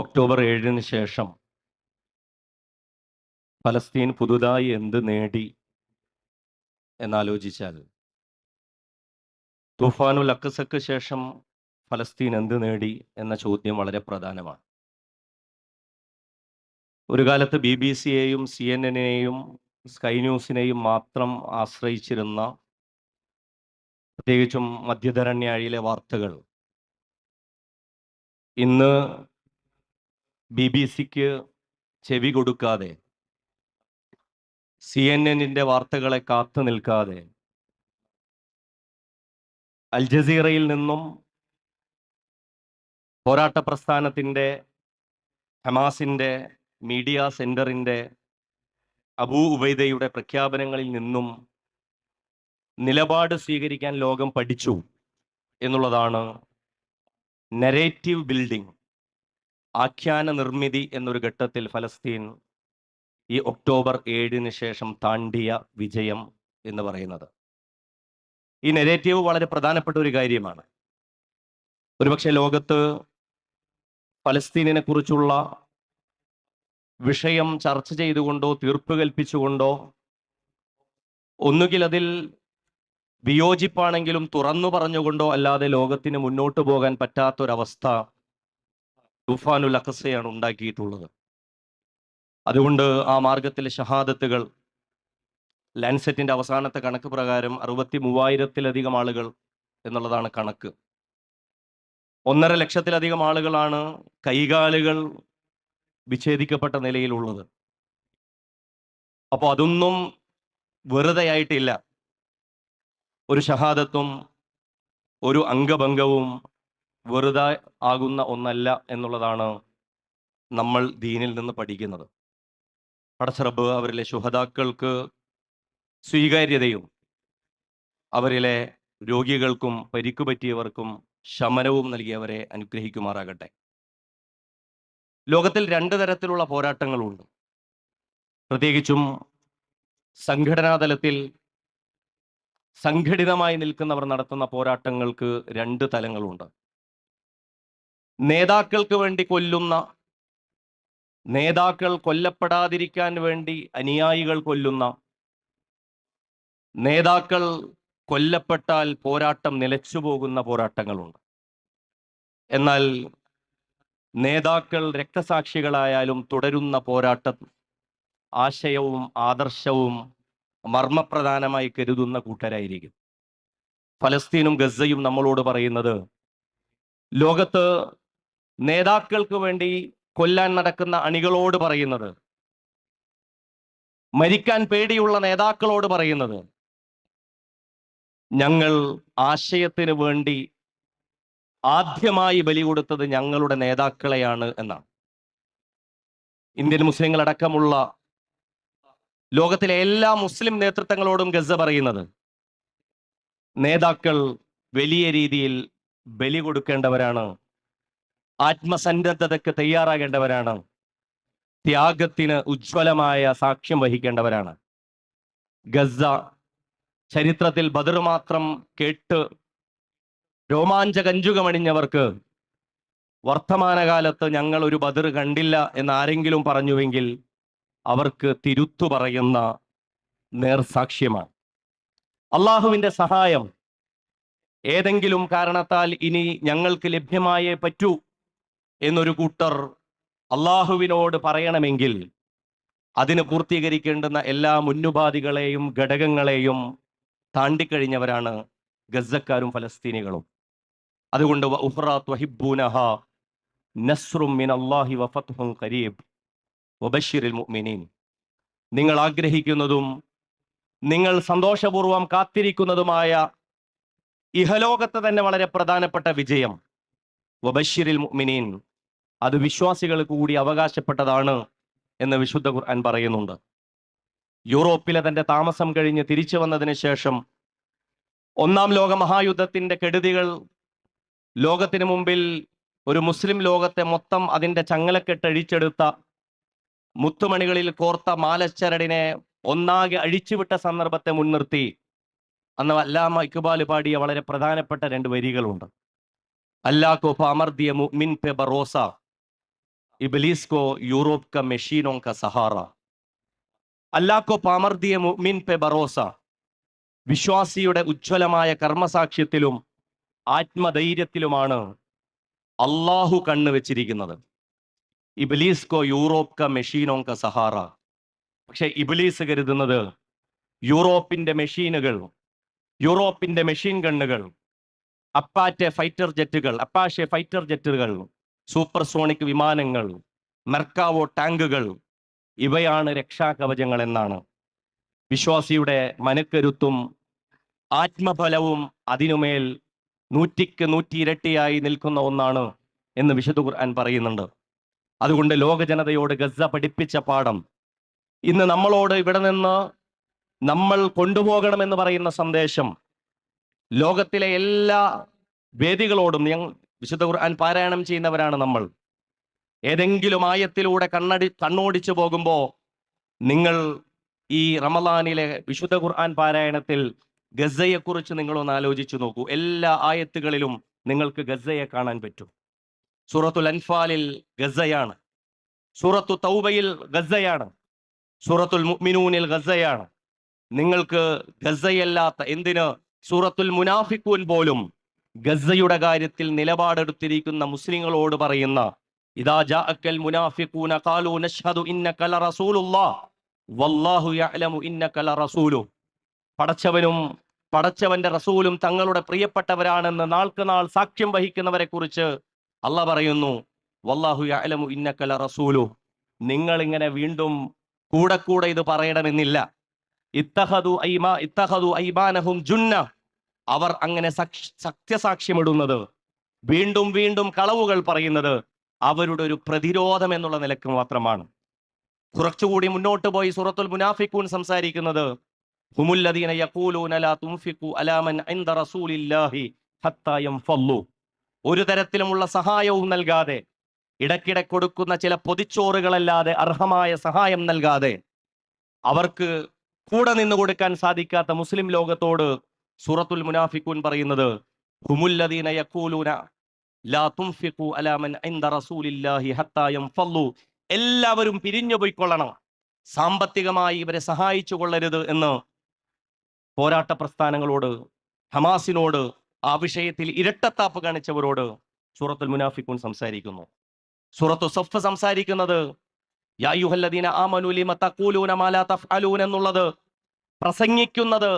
October ഏഴിന് ശേഷം ഫലസ്തീൻ പുതുതായി എന്ത് നേടി എന്നാലോചിച്ചാൽ തുഫാനുൽ അക്കസക്ക് ശേഷം ഫലസ്തീൻ എന്ത് നേടി എന്ന ചോദ്യം വളരെ പ്രധാനമാണ്. ഒരു കാലത്ത് ബി ബി സിയെയും സി എൻ എന്നിനെയും സ്കൈ ന്യൂസിനെയും മാത്രം ആശ്രയിച്ചിരുന്ന പ്രത്യേകിച്ചും മധ്യധരണ്യാഴിയിലെ വാർത്തകൾ ഇന്ന് ബി ബി സിക്ക് ചെവി കൊടുക്കാതെ. സി എൻ എന്നിന്റെ വാർത്തകളെ കാത്തു നിൽക്കാതെ. അൽ ജസീറയിൽ നിന്നും പോരാട്ട പ്രസ്ഥാനത്തിന്റെ ഹമാസിന്റെ മീഡിയ സെന്ററിന്റെ അബൂ ഉബൈദയുടെ പ്രഖ്യാപനങ്ങളിൽ നിന്നും നിലപാട് സ്വീകരിക്കാൻ ലോകം പഠിച്ചു എന്നുള്ളതാണ് നരേറ്റീവ് ബിൽഡിംഗ് ആഖ്യാന നിർമ്മിതി എന്നൊരു ഘട്ടത്തിൽ ഫലസ്തീൻ ഈ ഒക്ടോബർ ഏഴിന് ശേഷം താണ്ടിയ വിജയം എന്ന് പറയുന്നത്. ഈ നെഗറ്റീവ് വളരെ പ്രധാനപ്പെട്ട ഒരു കാര്യമാണ്. ഒരുപക്ഷെ ലോകത്ത് ഫലസ്തീനിനെ കുറിച്ചുള്ള വിഷയം ചർച്ച ചെയ്തുകൊണ്ടോ തീർപ്പ് കൽപ്പിച്ചുകൊണ്ടോ ഒന്നുകിൽ അതിൽ വിയോജിപ്പാണെങ്കിലും തുറന്നു പറഞ്ഞുകൊണ്ടോ അല്ലാതെ ലോകത്തിന് മുന്നോട്ട് പോകാൻ പറ്റാത്തൊരവസ്ഥ തുഫാനുൽ അഖസയാണ് ഉണ്ടാക്കിയിട്ടുള്ളത്. അതുകൊണ്ട് ആ മാർഗത്തിലെ ഷഹാദത്തുകൾ ലാൻസെറ്റിന്റെ അവസാനത്തെ കണക്ക് പ്രകാരം അറുപത്തി മൂവായിരത്തിലധികം ആളുകൾ എന്നുള്ളതാണ് കണക്ക്. ഒന്നര ലക്ഷത്തിലധികം ആളുകളാണ് കൈകാലുകൾ വിച്ഛേദിക്കപ്പെട്ട നിലയിലുള്ളത്. അപ്പോൾ അതൊന്നും വെറുതെയായിട്ടില്ല. ഒരു ഷഹാദത്തും ഒരു അംഗഭംഗവും വെറുതെ ആകുന്ന ഒന്നല്ല എന്നുള്ളതാണ് നമ്മൾ ദീനിൽ നിന്ന് പഠിക്കുന്നത്. പടച്ചറബ് അവരിലെ ശുഹതാക്കൾക്ക് സ്വീകാര്യതയും അവരിലെ രോഗികൾക്കും പരിക്കു പറ്റിയവർക്കും ശമനവും നൽകിയവരെ അനുഗ്രഹിക്കുമാറാകട്ടെ. ലോകത്തിൽ രണ്ട് തരത്തിലുള്ള പോരാട്ടങ്ങളുണ്ട്. പ്രത്യേകിച്ചും സംഘടനാതലത്തിൽ സംഘടിതമായി നിൽക്കുന്നവർ നടത്തുന്ന പോരാട്ടങ്ങൾക്ക് രണ്ട് തലങ്ങളുണ്ട്. നേതാക്കൾക്ക് വേണ്ടി കൊല്ലുന്ന നേതാക്കൾ കൊല്ലപ്പെടാതിരിക്കാൻ വേണ്ടി അനുയായികൾ കൊല്ലുന്ന നേതാക്കൾ കൊല്ലപ്പെട്ടാൽ പോരാട്ടം നിലച്ചു പോകുന്ന പോരാട്ടങ്ങളുണ്ട്. എന്നാൽ നേതാക്കൾ രക്തസാക്ഷികളായാലും തുടരുന്ന പോരാട്ടം ആശയവും ആദർശവും മർമ്മപ്രധാനമായി കരുതുന്ന കൂട്ടരായിരിക്കും. ഫലസ്തീനും ഗസയും നമ്മളോട് പറയുന്നത് ലോകത്ത് നേതാക്കൾക്ക് വേണ്ടി കൊല്ലാൻ നടക്കുന്ന അണികളോട് പറയുന്നത് മരിക്കാൻ പേടിയുള്ള നേതാക്കളോട് പറയുന്നത് ഞങ്ങൾ ആശയത്തിന് വേണ്ടി ആദ്യമായി ബലി കൊടുത്തത് ഞങ്ങളുടെ നേതാക്കളെയാണ് എന്നാണ്. ഇന്ത്യൻ മുസ്ലിങ്ങളടക്കമുള്ള ലോകത്തിലെ എല്ലാ മുസ്ലിം നേതൃത്വങ്ങളോടും ഗസ പറയുന്നത് നേതാക്കൾ വലിയ രീതിയിൽ ബലി കൊടുക്കേണ്ടവരാണ് ആത്മസന്നദ്ധതയ്ക്ക് തയ്യാറാകേണ്ടവരാണ്. ത്യാഗത്തിന് ഉജ്ജ്വലമായ സാക്ഷ്യം വഹിക്കേണ്ടവരാണ്. ഗസ ചരിത്രത്തിൽ ബദർ മാത്രം കേട്ട് രോമാഞ്ചകഞ്ചുകമണിഞ്ഞവർക്ക് വർത്തമാനകാലത്ത് ഞങ്ങൾ ഒരു ബദർ കണ്ടില്ല എന്ന് ആരെങ്കിലും പറഞ്ഞുവെങ്കിൽ അവർക്ക് തിരുത്തു പറയുന്ന നേർസാക്ഷ്യമാണ് അള്ളാഹുവിന്റെ സഹായം ഏതെങ്കിലും കാരണത്താൽ ഇനി ഞങ്ങൾക്ക് ലഭ്യമായേ പറ്റൂ. എന്നൊരു കൂട്ടർ അള്ളാഹുവിനോട് പറയണമെങ്കിൽ അതിന് പൂർത്തീകരിക്കേണ്ടുന്ന എല്ലാ മുന്നുപാധികളെയും ഘടകങ്ങളെയും താണ്ടിക്കഴിഞ്ഞവരാണ് ഗസക്കാരും ഫലസ്തീനികളും. അതുകൊണ്ട് നിങ്ങൾ ആഗ്രഹിക്കുന്നതും നിങ്ങൾ സന്തോഷപൂർവം കാത്തിരിക്കുന്നതുമായ ഇഹലോകത്ത് തന്നെ വളരെ പ്രധാനപ്പെട്ട വിജയം. വബഷിറിൽ മുഅ്മിനീൻ. അത് വിശ്വാസികൾക്ക് കൂടി അവകാശപ്പെട്ടതാണ് എന്ന് വിശുദ്ധ ഖുർആൻ പറയുന്നുണ്ട്. യൂറോപ്പിലെ തന്റെ താമസം കഴിഞ്ഞ് തിരിച്ചു വന്നതിന് ശേഷം ഒന്നാം ലോക മഹായുദ്ധത്തിന്റെ കെടുതികൾ ലോകത്തിന് മുമ്പിൽ ഒരു മുസ്ലിം ലോകത്തെ മൊത്തം അതിന്റെ ചങ്ങലക്കെട്ടഴിച്ചെടുത്ത മുത്തുമണികളിൽ കോർത്ത മാലച്ചരടിനെ ഒന്നാകെ അഴിച്ചുവിട്ട സന്ദർഭത്തെ മുൻനിർത്തി അന്ന് അല്ലാമ ഇക്ബാൽ പാടിയ വളരെ പ്രധാനപ്പെട്ട രണ്ട് വരികളുണ്ട്. അല്ലാ കോഫ അമർദിയ മുഅ്മിൻ പെ ബറോസ. इबलीस को यूरोप का मशीनों का सहारा अल्लाह को पामर दिए മുഅ്മിൻ പെ ഭരോസ വിശ്വാസിയുടെ ഉജ്ജ്വലമായ കർമ്മസാക്ഷ്യത്തിലും ആത്മധൈര്യത്തിലുമാണ് അള്ളാഹു കണ്ണു വെച്ചിരിക്കുന്നത് ഇബിലീസ് കോ യൂറോപ്പ് ക മെഷീനോ ക സഹാറ പക്ഷെ ഇബിലീസ് കരുതുന്നത് യൂറോപ്പിന്റെ മെഷീനുകൾ യൂറോപ്പിന്റെ മെഷീൻ ഗണ്ണുകൾ അപ്പാറ്റെ ഫൈറ്റർ ജെറ്റുകൾ അപ്പാഷെ ഫൈറ്റർ ജെറ്റുകൾ സൂപ്പർസോണിക് വിമാനങ്ങൾ മെർക്കാവോ ടാങ്കുകൾ ഇവയാണ് രക്ഷാകവചങ്ങൾ എന്നാണ് വിശ്വാസിയുടെ മനക്കരുത്തും ആത്മഫലവും അതിനുമേൽ നൂറ്റിക്ക് നൂറ്റി ഇരട്ടിയായി നിൽക്കുന്ന ഒന്നാണ് എന്ന് വിശുദ്ധ ഖുർആൻ പറയുന്നുണ്ട്. അതുകൊണ്ട് ലോക ജനതയോട് ഗസ പഠിപ്പിച്ച പാഠം. ഇന്ന് നമ്മളോട് ഇവിടെ നിന്ന് നമ്മൾ കൊണ്ടുപോകണമെന്ന് പറയുന്ന സന്ദേശം ലോകത്തിലെ എല്ലാ വേദികളോടും വിശുദ്ധ ഖുർആൻ പാരായണം ചെയ്യുന്നവരാണ് നമ്മൾ. ഏതെങ്കിലും ആയത്തിലൂടെ കണ്ണടി കണ്ണോടിച്ചു പോകുമ്പോൾ നിങ്ങൾ ഈ റമലാനിലെ വിശുദ്ധ ഖുർആൻ പാരായണത്തിൽ ഗസയെക്കുറിച്ച് നിങ്ങളൊന്ന് ആലോചിച്ചു നോക്കൂ. എല്ലാ ആയത്തുകളിലും നിങ്ങൾക്ക് ഗസയെ കാണാൻ പറ്റും. സൂറത്തുൽ അൻഫാലിൽ ഗസയാണ്. സൂറത്തു തൗബയിൽ ഗസയാണ്. സൂറത്തുൽ മുഅ്മിനൂനിൽ ഗസയാണ്. നിങ്ങൾക്ക് ഗസയല്ലാത്ത എന്തിന്? സൂറത്തുൽ മുനാഫിക്കൂൻ പോലും ഗസയുടെ കാര്യത്തിൽ നിലപാടെടുത്തിരിക്കുന്ന മുസ്ലിങ്ങളോട് പറയുന്ന ഇദാ ജാഅക്കൽ മുനാഫിഖൂന ഖാലൂ നശ്ഹദു ഇന്നക ലറസൂലുള്ളാഹ് വല്ലാഹു യഅലമു ഇന്നക ലറസൂലു. പടച്ചവനും പടച്ചവന്റെ റസൂലും തങ്ങളുടെ പ്രിയപ്പെട്ടവരാണെന്ന് നാൾക്ക് നാൾ സാക്ഷ്യം വഹിക്കുന്നവരെ കുറിച്ച് അല്ല പറയുന്നു വല്ലാഹു യഅലമു ഇന്നക ലറസൂലു. നിങ്ങൾ ഇങ്ങനെ വീണ്ടും കൂടെ കൂടെ ഇത് പറയണമെന്നില്ല. ഇത്തഹദു ഐമാ ഇത്തഹദു ഐമാനഹും ജുന്ന അവർ അങ്ങനെ സാക്ഷ്- സത്യസാക്ഷ്യമിടുന്നത്. വീണ്ടും വീണ്ടും കളവുകൾ പറയുന്നത് അവരുടെ ഒരു പ്രതിരോധം എന്നുള്ള നിലയ്ക്ക് മാത്രമാണ്. കുറച്ചുകൂടി മുന്നോട്ട് പോയി സൂറത്തുൽ മുനാഫിക്കൂൻ സംസാരിക്കുന്നത് യഖൂലൂന ഇൻദ റസൂലില്ലാഹി ഒരു തരത്തിലുമുള്ള സഹായവും നൽകാതെ ഇടയ്ക്കിടെ കൊടുക്കുന്ന ചില പൊതിച്ചോറുകളല്ലാതെ അർഹമായ സഹായം നൽകാതെ അവർക്ക് കൂടെ നിന്ന് കൊടുക്കാൻ സാധിക്കാത്ത മുസ്ലിം ലോകത്തോട് സൂറത്തുൽ മുനാഫിക്കൂൻ പറയുന്നത് ഹുമുല്ലദീന യഖൂലൂന മൻ ഇൻദ റസൂലില്ലാഹി ഹത്താ എല്ലാവരും പിരിഞ്ഞു പോയിക്കൊള്ളണം. സാമ്പത്തികമായി ഇവരെ സഹായിച്ചു കൊള്ളരുത് എന്ന് പോരാട്ട പ്രസ്ഥാനങ്ങളോട് ഹമാസിനോട് ആ വിഷയത്തിൽ ഇരട്ടത്താപ്പ് കാണിച്ചവരോട് സൂറത്തുൽ മുനാഫിക്കൂൻ സംസാരിക്കുന്നു. സൂറത്തു സഫ് സംസാരിക്കുന്നത് യാ അയ്യുഹല്ലദീന ആമനു ലിമ തഖൂലൂന മാ ലാ തഫ്അലൂൻ എന്നുള്ളത് പ്രസംഗിക്കുന്നത്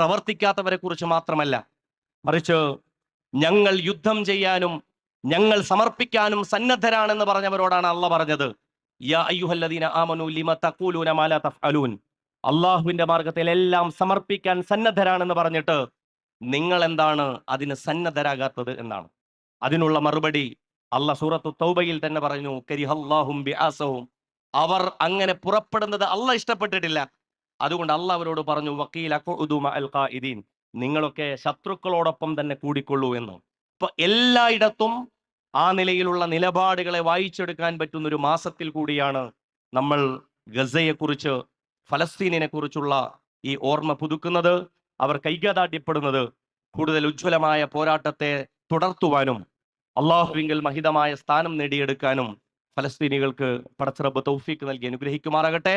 പ്രവർത്തിക്കാത്തവരെ കുറിച്ച് മാത്രമല്ല. മറിച്ച് ഞങ്ങൾ യുദ്ധം ചെയ്യാനും ഞങ്ങൾ സമർപ്പിക്കാനും സന്നദ്ധരാണെന്ന് പറഞ്ഞവരോടാണ് അള്ള പറഞ്ഞത്. അള്ളാഹുവിന്റെ മാർഗത്തിൽ എല്ലാം സമർപ്പിക്കാൻ സന്നദ്ധരാണെന്ന് പറഞ്ഞിട്ട് നിങ്ങൾ എന്താണ് അതിന് സന്നദ്ധരാകാത്തത് എന്നാണ്. അതിനുള്ള മറുപടി അല്ല സൂറത്തു തൗബയിൽ തന്നെ പറഞ്ഞു കരിഹല്ലാഹും അവർ അങ്ങനെ പുറപ്പെടുന്നത് അല്ല ഇഷ്ടപ്പെട്ടിട്ടില്ല. അതുകൊണ്ട് അള്ള അവരോട് പറഞ്ഞു വക്കീൽ അൽ ഖാഇദീൻ നിങ്ങളൊക്കെ ശത്രുക്കളോടൊപ്പം തന്നെ കൂടിക്കൊള്ളൂ എന്ന്. ഇപ്പൊ എല്ലായിടത്തും ആ നിലയിലുള്ള നിലപാടുകളെ വായിച്ചെടുക്കാൻ പറ്റുന്ന ഒരു മാസത്തിൽ കൂടിയാണ് നമ്മൾ ഗസയെ കുറിച്ച് ഫലസ്തീനിനെ കുറിച്ചുള്ള ഈ ഓർമ്മ പുതുക്കുന്നത് അവർ കൈകാതാട്യപ്പെടുന്നത് കൂടുതൽ ഉജ്ജ്വലമായ പോരാട്ടത്തെ തുടർത്തുവാനും അള്ളാഹുവിങ്കിൽ മഹിതമായ സ്ഥാനം നേടിയെടുക്കാനും ഫലസ്തീനികൾക്ക് പടച്ചിറബ് തൗഫീക്ക് നൽകി അനുഗ്രഹിക്കുമാറാകട്ടെ.